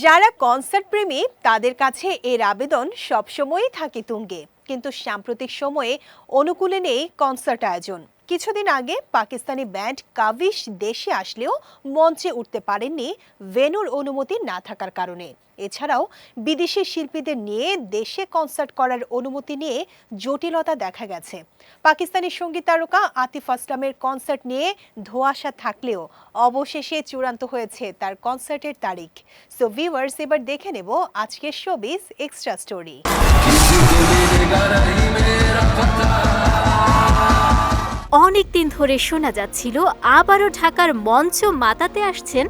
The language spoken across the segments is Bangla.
যারা কনসার্ট প্রেমী, তাদের কাছে এর আবেদন সবসময়ই থাকে তুঙ্গে। কিন্তু সাম্প্রতিক সময়ে অনুকূলে নেই কনসার্ট আয়োজন। কিছুদিন আগে পাকিস্তানি ব্যান্ড কাভিশ দেশে আসলেও মঞ্চে উঠতে পারেননি ভেনুর অনুমতি না থাকার কারণে। এছাড়াও বিদেশি শিল্পীদের নিয়ে দেশে কনসার্ট করার অনুমতি নিয়ে জটিলতা দেখা গেছে। পাকিস্তানি সংগীত তারকা আতিফ আসলামের কনসার্ট নিয়ে ধোঁয়াশা থাকলেও অবশেষে চূড়ান্ত হয়েছে তার কনসার্টের তারিখ। সো ভিউয়ার্স এবার দেখে নেব আজকের শোবিজ এক্সট্রা স্টোরি অনেক দিন ধরে শোনা যাচ্ছিল, আবারও ঢাকার মঞ্চ মাতাতে আসছেন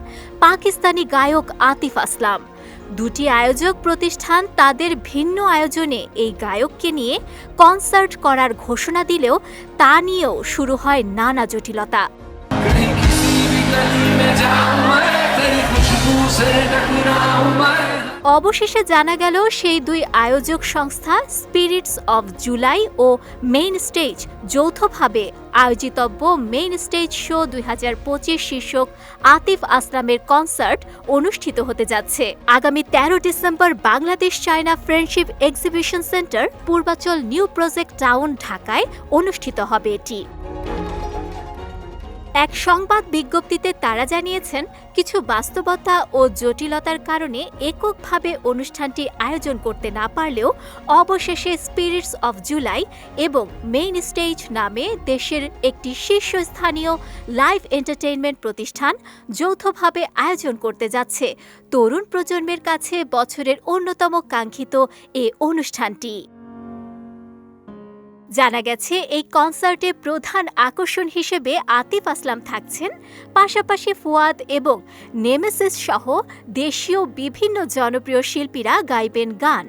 পাকিস্তানি গায়ক আতিফ আসলাম। দুটি আয়োজক প্রতিষ্ঠান তাদের ভিন্ন আয়োজনে এই গায়ককে নিয়ে কনসার্ট করার ঘোষণা দিলেও তা নিয়েও শুরু হয় নানা জটিলতা। অবশেষে জানা গেল, সেই দুই আয়োজক সংস্থা স্পিরিটস অব জুলাই ও মেইন স্টেজ যৌথভাবে আয়োজিতব্য মেইন স্টেজ শো দুই হাজার পঁচিশ শীর্ষক আতিফ আসলামের কনসার্ট অনুষ্ঠিত হতে যাচ্ছে। আগামী তেরো December Bangladesh China friendship exhibition centre Purbachal new project town ঢাকায় অনুষ্ঠিত হবে এটি। এক সংবাদ বিজ্ঞপ্তিতে তারা জানিয়েছেন, কিছু বাস্তবতা ও জটিলতার কারণে এককভাবে অনুষ্ঠানটি আয়োজন করতে না পারলেও অবশেষে স্পিরিটস অফ জুলাই এবং মেইন স্টেজ নামে দেশের একটি শীর্ষস্থানীয় লাইভ এন্টারটেইনমেন্ট প্রতিষ্ঠান যৌথভাবে আয়োজন করতে যাচ্ছে। তরুণ প্রজন্মের কাছে বছরের অন্যতম কাঙ্ক্ষিত এ অনুষ্ঠানটি। জানা গেছে, এই কনসার্টে প্রধান আকর্ষণ হিসেবে আতিফ আসলাম থাকছেন। পাশাপাশি ফুয়াদ এবং নেমেসিস সহ দেশীয় বিভিন্ন জনপ্রিয় শিল্পীরা গাইবেন গান।